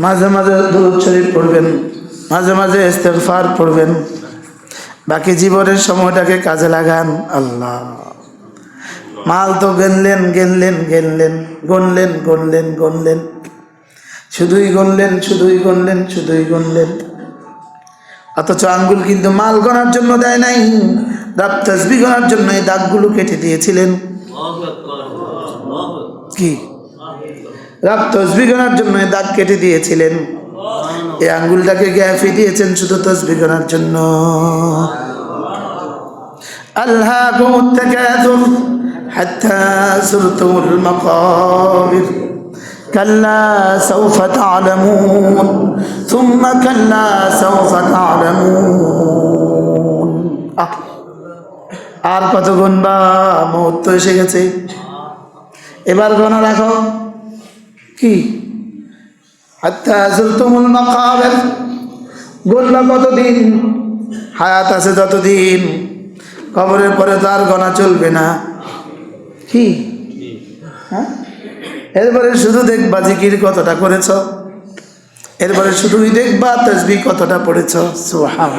মাঝে মাঝে দুরুদ শরীফ পড়বেন মাঝে মাঝে ইস্তেগফার পড়বেন। বাকি জীবনের সময়টাকে কাজে লাগান আল্লাহ। মাল তো গেনলেন গেনলেন গেনলেন গনলেন গনলেন গনলেন। শুধুই গনলেন শুধুই গনলেন শুধুই গনলেন। অথচ আঙ্গুল কিন্তু মাল গনার জন্য দেয় নাই রাব তসবি গনার জন্য এই দাগগুলো কেটে দিয়েছিলেন। কি? রাব তসবি গনার জন্য এই দাগ কেটে দিয়েছিলেন এই আঙ্গুলটাকে গ্যাফি দিয়েছেন শুধু তসবি গনার জন্য আল্লাহ التكاثر حتى زرتم المقابر كلا سوف تعلمون ثم كلا سوف تعلمون আহ, আর কত গুনবা মুহূর্ত এসে গেছে এবার গণা রাখো কি? গুনবা কতদিন? হায়াত আছে যতদিন। কবরের পরে তার গণা চলবে না। কি? হ্যাঁ? এরপরে শুধু দেখবা জিকির কতটা করেছ। এরপরে শুধুই দেখবা তসবি কতটা পড়েছ। সুহান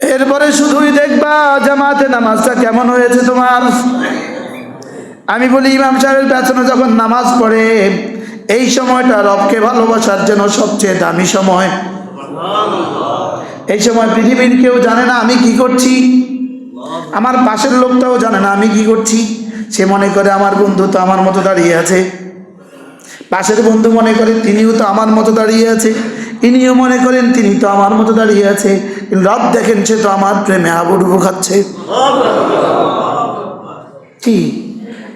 এরপরে শুধুই দেখবা জামাতে নামাজটা কেমন হয়েছে তোমার? আমি বলি ইমাম সাহেবের পেছনে যখন নামাজ পড়ে এই সময়টা রবকে ভালোবাসার জন্য সবচেয়ে দামি সময়। এই সময় পৃথিবীর কেউ জানে না আমি কি করছি। আমার পাশের লোকটাও জানে না আমি কি করছি। সে মনে করে আমার বন্ধু তো আমার মতো দাঁড়িয়ে আছে। পাশের বন্ধু মনে করে তিনিও তো আমার মতো দাঁড়িয়ে আছে। ইনিও মনে করেন তিনি তো আমার মতো দাঁড়িয়ে আছে। রব দেখেন সে তো আমার প্রেমে আবুডুবু খাচ্ছে। কি?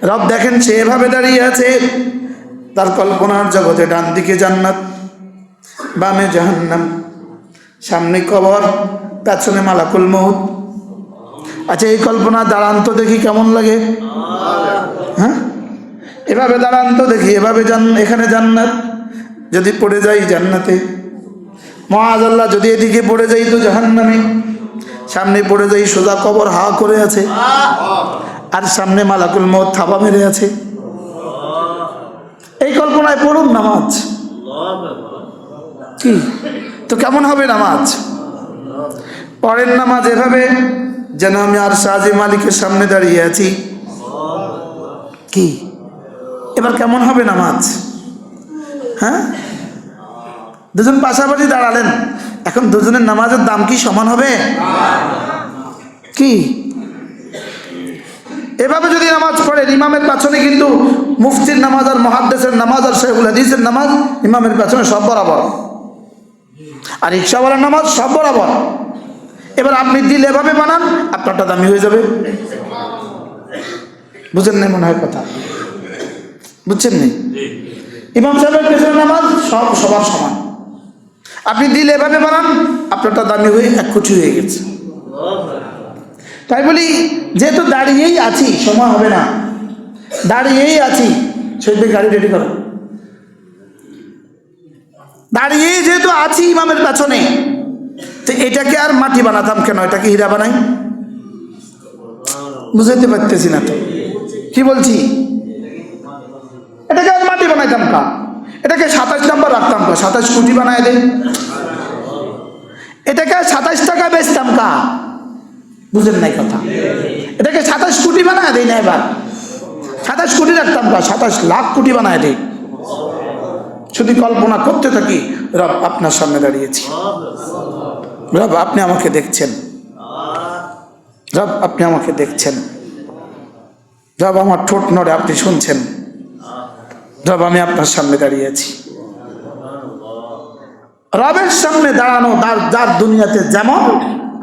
রব দেখেন সে এভাবে দাঁড়িয়ে আছে। তার কল্পনার জগতে ডান দিকে জান্নাত, বামে জাহান্নাম, সামনে কবর, পেছনে মালাকুল মৌত আচ্ছা এই কল্পনা দাঁড়ান তো দেখি কেমন লাগে। হ্যাঁ? এভাবে দাঁড়ান তো দেখি, এভাবে যান এখানে জান্নাত, যদি পড়ে যাই জান্নাতে। মহাজাল্লাহ যদি এদিকে পড়ে যাই তো জাহান্নামে। সামনে পড়ে যাই সোজা কবর হা করে আছে। আর সামনে মালাকুল মত থাবা মেরে আছে। এই কল্পনায় পড়ুন নামাজ। কি? তো কেমন হবে নামাজ? পরের নামাজ এভাবে যেন আমি আর সাজে মালিকের সামনে দাঁড়িয়ে আছি। কি? এবার কেমন হবে নামাজ? হ্যাঁ? দুজন পাশাপাশি দাঁড়ালেন। এখন দুজনের নামাজের দাম কি সমান হবে? কি? এভাবে যদি নামাজ পড়েন, ইমামের পেছনে কিন্তু মুফতির নামাজ আর মহাদ্দেশের নামাজ আর শেখুল হাদিসের নামাজ ইমামের পেছনে সব বরাবর। আর রিক্সাওয়ালার নামাজ সব বরাবর। এবার আপনি দিল এভাবে বানান, আপনারটা দামি হয়ে যাবে। বুঝেন নাই মনে হয় কথা? বুঝছেন নি ইমাম সাহেবের পেছনে নামাজ সব সবার সমান। আপনি দিল এভাবে বানান, আপনারটা দামি হয়ে এক কোটি হয়ে গেছে। তাই বলি, যেহেতু দাঁড়িয়েই আছি, সময় হবে না। দাঁড়িয়েই আছি শহীদদের গাড়ি রেডি করো। দাঁড়িয়েই যেহেতু আছি ইমামের পেছনে, তো এটাকে আর মাটি বানাতাম কেন? এটাকে হীরা বানাই? বুঝাইতে পারতেছি না তো। কি বলছি? এটাকে আর মাটি বানাইতাম কা? এটাকে সাতাশ নাম্বার রাখতাম কা? সাতাশ কোটি বানায় দে। এটাকে সাতাশ টাকা বেচতাম কা? বুঝেন নাই কথা। এটাকে সাতাশ কোটি বানায় দেয় না এবার। সাতাশ কোটি রাখতাম কা সাতাশ লাখ কোটি বানায় দেয় শুধু কল্পনা করতে থাকি, রব আপনার সামনে দাঁড়িয়েছি। রব আপনি আমাকে দেখছেন। রব আপনি আমাকে দেখছেন। রব আমার ঠোঁট নড়ে আপনি শুনছেন। রব আমি আপনার সামনে দাঁড়িয়ে আছি রবের সামনে দাঁড়ানো তার যার দুনিয়াতে যেমন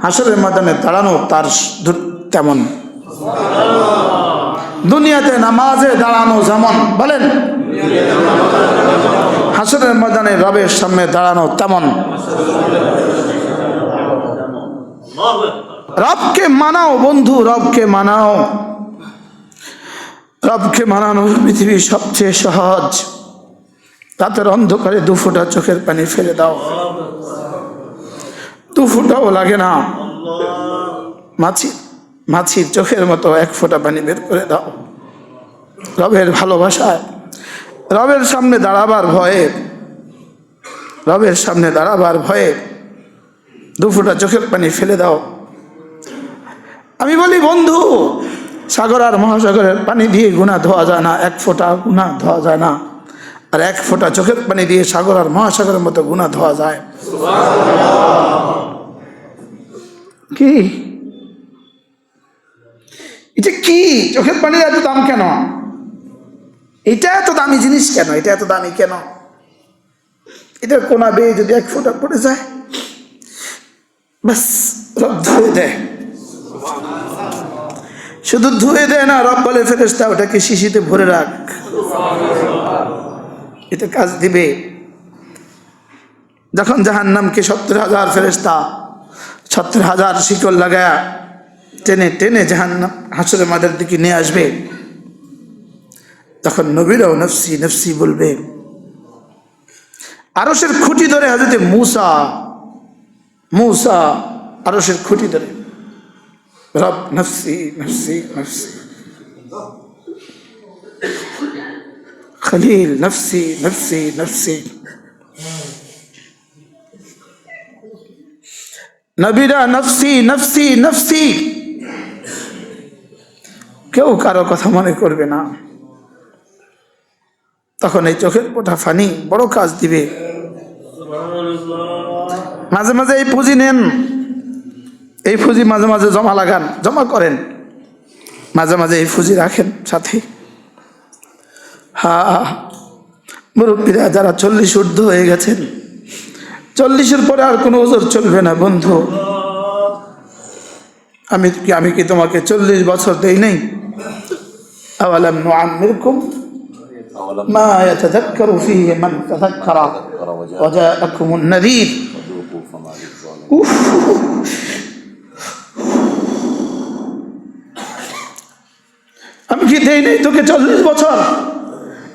হাসরের ময়দানে দাঁড়ানো তার তেমন। দুনিয়াতে নামাজে দাঁড়ানো যেমন, বলেন। হাসরের ময়দানে রবের সামনে দাঁড়ানো তেমন। রবকে মানাও বন্ধু, রবকে মানাও। রবকে মানানো পৃথিবীর সবচেয়ে সহজ। রাতের অন্ধকারে দু ফোঁটা চোখের পানি ফেলে দাও। দু ফোঁটাও লাগে না। মাছি মাছির চোখের মতো এক ফোঁটা পানি বের করে দাও। রবের ভালোবাসায় রবের সামনে দাঁড়াবার ভয়ে রবের সামনে দাঁড়াবার ভয়ে দু ফোঁটা চোখের পানি ফেলে দাও। আমি বলি বন্ধু সাগর আর মহাসাগরের পানি দিয়ে গুণা ধোয়া যায় না এক ফোঁটা গুণা ধোয়া যায় না। আর এক ফোঁটা চোখের পানি দিয়ে সাগর আর মহাসাগরের মতো গুণা ধোয়া যায়। কি? এটা কি? চোখের পানির এত দাম কেন? এটা এত দামি জিনিস কেন? এটা এত দামি কেন? এটা কোনা বেয়ে যদি এক ফোঁটা পড়ে যায়? বাস, রব ধুয়ে দেয় শুধু ধুয়ে দেয় না, রব বলে ফেরেস্তা ওটাকে শিশিতে ভরে রাখ। এটা কাজ দিবে। যখন জাহান নামকে সত্তর হাজার ফেরেস্তা সত্তর হাজার শিকল লাগায়া টেনে টেনে জাহান্নাম হাসরের মাদের দিকে নিয়ে আসবে তখন নবীরাও নফসি নফসি বলবে আরসের খুঁটি ধরে হাজরতে মুসা মুসা আরসের খুঁটি ধরে রব নফসি নফসি নফসি খলিল নফসি নফসি নফসি নবীরা নফসি নফসি নফসি। কেউ কারও কথা মনে করবে না। তখন এই চোখের পোটা ফানি, বড় কাজ দিবে। মাঝে মাঝে এই পুঁজি নেন। এই পুঁজি মাঝে মাঝে জমা লাগান, জমা করেন। মাঝে মাঝে এই পুঁজি রাখেন সাথে। হা, মুরব্বীরা যারা চল্লিশ ঊর্ধ্ব হয়ে গেছেন চল্লিশের পরে আর কোনো ওজোর চলবে না, বন্ধু। আমি কি আমি কি তোমাকে চল্লিশ বছর দেই নাই? আমি কি দেই নাই তোকে চল্লিশ বছর?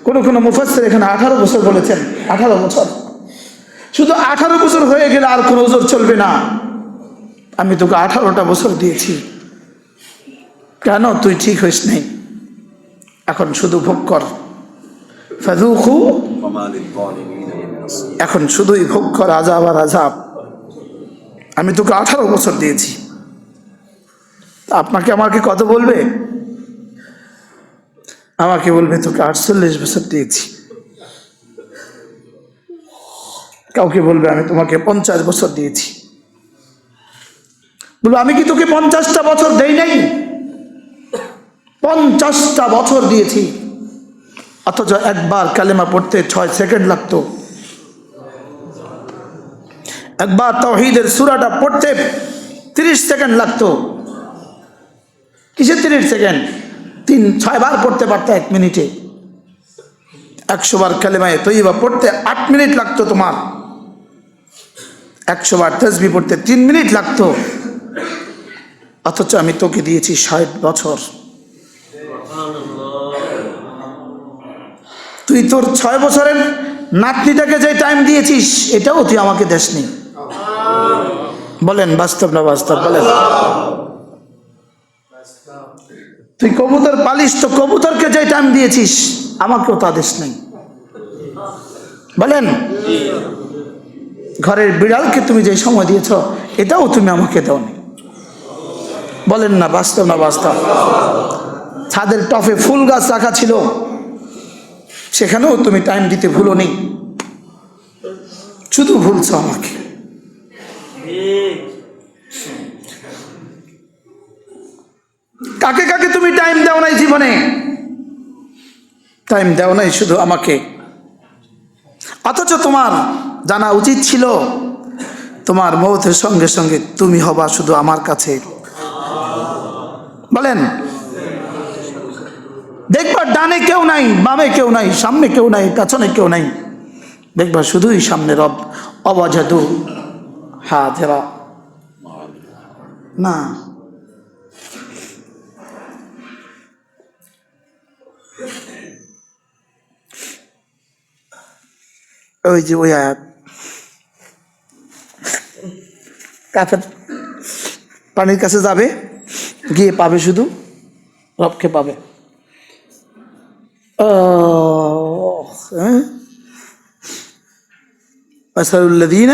কোনো কোনো মুফাসসির এখানে আঠারো বছর বলেছেন, আঠারো বছর। শুধু আঠারো বছর হয়ে গেলে আর কোনো ওজোর চলবে না। আমি তোকে আঠারোটা বছর দিয়েছি। কেন তুই ঠিক হইস নাই? এখন শুধু ভোগ কর। এখন শুধুই ভোগ কর আজাব আর আজাব আমি তোকে আঠারো বছর দিয়েছি। আপনাকে আমাকে কত বলবে? আমাকে বলবে তোকে আটচল্লিশ বছর দিয়েছি। কাউকে বলবে, আমি তোমাকে পঞ্চাশ বছর দিয়েছি। বলব, আমি কি তোকে পঞ্চাশটা বছর দেই নাই? পঞ্চাশটা বছর দিয়েছি। অথচ একবার কালেমা পড়তে ছয় সেকেন্ড লাগতো। একবার তৌহিদের সুরাটা পড়তে তিরিশ সেকেন্ড লাগতো। কিসের তিরিশ সেকেন্ড? তিন, ছয়বার পড়তে পারতো এক মিনিটে। একশো বার কালেমায় তৈবা পড়তে আট মিনিট লাগতো তোমার। একশো বার তসবি পড়তে তিন মিনিট লাগতো। অথচ আমি তোকে দিয়েছি ষাট বছর। তুই তোর ছয় বছরের নাতনিটাকে যে টাইম দিয়েছিস, এটাও তুই আমাকে দেশনি বলেন, বাস্তব না বাস্তব, বলেন। তুই কবুতর পালিস তো কবুতরকে যে টাইম দিয়েছিস, আমাকেও তা দেশ নেই বলেন। ঘরের বিড়ালকে তুমি যে সময় দিয়েছ, এটাও তুমি আমাকে দাওনি। বলেন না, বাস্তব না বাস্তব? ছাদের টফে ফুল গাছ রাখা ছিল, সেখানেও তুমি টাইম দিতে ভুলো নেই শুধু ভুলছ আমাকে। কাকে কাকে তুমি টাইম দাও নাই জীবনে? টাইম দাও নাই শুধু আমাকে। অথচ তোমার জানা উচিত ছিল, তোমার মৌতের সঙ্গে সঙ্গে তুমি হবা শুধু আমার কাছে। বলেন দেখবার ডানে কেউ নাই, বামে কেউ নাই, সামনে কেউ নাই, পেছনে কেউ নাই। দেখবার শুধুই সামনে রব, অবাজাদু হা ধেরা না। ওই যে ওই আয়াত। কাফের পানির কাছে যাবে গিয়ে পাবে শুধু রবকে পাবে ও হ্যাঁ مثل الذين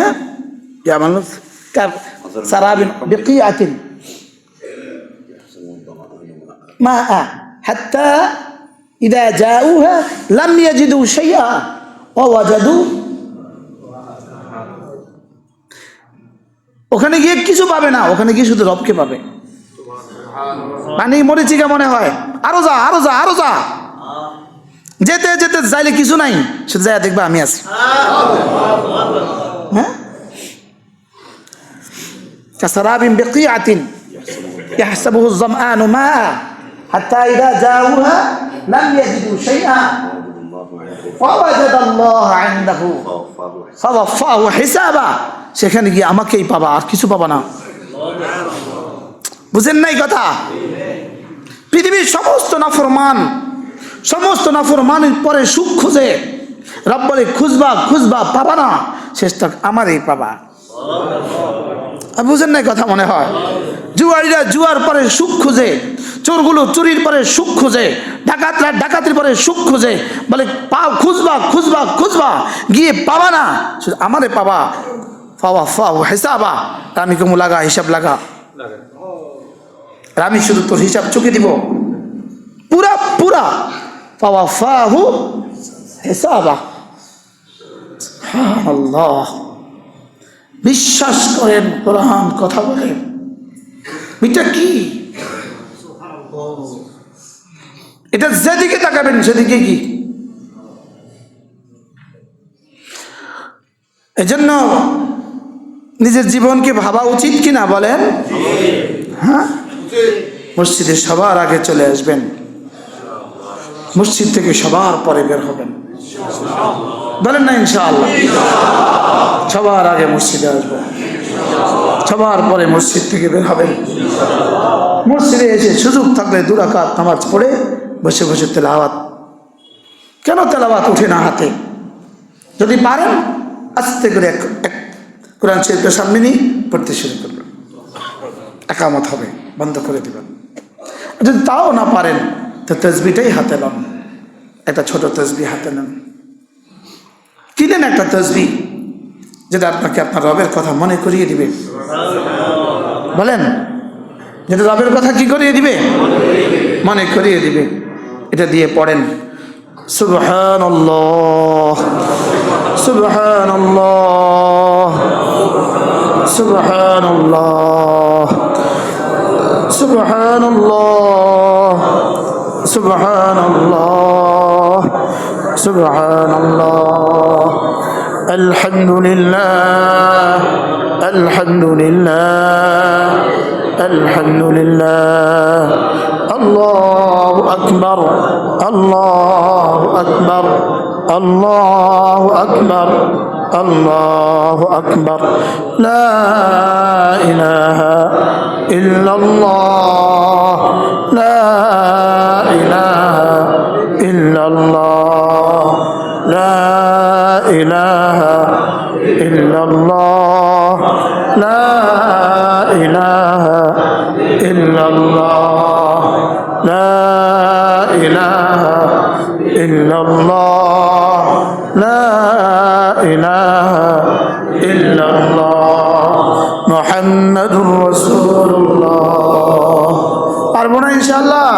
يعملون كسراب بقيعة ماء حتى إذا جاءوها لم يجدوا شيئا ووجدوا ওখানে গিয়ে কিছু পাবে না ওখানে গিয়ে শুধু রবকে পাবে মানে মরিচিকা মনে হয় আরো যা আরো যা আরো যা যেতে যেতে যাইলে কিছু নাই শুধু যাই দেখবা আমি আছি হ্যাঁ كسراب بقيعة يحسبه الظمآن ماء حتى إذا جاءوها لم يجدوا شيئا সেখানে গিয়ে আমাকেই পাবা, আর কিছু পাবা না। বুঝেন নাই কথা? পৃথিবীর সমস্ত নাফরমান, সমস্ত নাফরমানের পরে সুখ খুঁজে রব খুঁজবা খুঁজবা পাবা না, শেষটা আমারই পাবা। বুঝেন নাই কথা মনে হয়? জুয়ারিরা জুয়ার পরে সুখ খুঁজে চোরগুলো চুরির পরে সুখ খুঁজে, ডাকাতরা ডাকাতির পরে সুখ খুঁজে, বলে, পাও, খুঁজবা খুঁজবা খুঁজবা, গিয়ে পাবা না। শুধু আমারে পাবা। পাওয়া ফাও হিসাবা। আর আমি কেমন লাগা, হিসাব লাগা। আর আমি শুধু তোর হিসাব চুকে দিব। পুরা পুরা। পাওয়া ফাহু, হিসাবা। আল্লাহ বিশ্বাস করেন, কোরআন কথা বলেন। এটা কি? এটা যেদিকে তাকাবেন সেদিকে কি? এজন্য নিজের জীবনকে ভাবা উচিত কি না বলেন? হ্যাঁ? মসজিদে সবার আগে চলে আসবেন। মসজিদ থেকে সবার পরে বের হবেন। বলেন না ইনশাআল্লাহ। সবার আগে মসজিদে আসব সবার পরে মসজিদ থেকে বের হবেন মসজিদে এসে সুযোগ থাকলে দুরাকাত নামাজ পড়ে, বসে বসে তেলাওয়াত। কেন তেলাওয়াত উঠে না হাতে? যদি পারেন, আস্তে করে এক কোরআন শরীফের সামনে নিয়ে পড়তে শুরু করবেন। একামত হবে, বন্ধ করে দেবেন। যদি তাও না পারেন, তো তসবিটাই হাতে নেন একটা ছোট তসবি হাতে নেন। কিনেন একটা তসবি যেটা আপনাকে আপনার রবের কথা মনে করিয়ে দিবে। বলেন যেটা রবের কথা কি করিয়ে দিবে? মনে করিয়ে দিবে। এটা দিয়ে পড়েন। সুবহান সুবহান সুবহান সুবহান সুবহান সুবহান الحمد لله الحمد لله الحمد لله. الله أكبر الله أكبر الله أكبر الله أكبر. لا إله إلا الله لا إله إلا الله. إله إلا الله لا إله إلا الله لا إله إلا الله لا إله إلا الله محمد رسول الله পারবো না ইনশাল্লাহ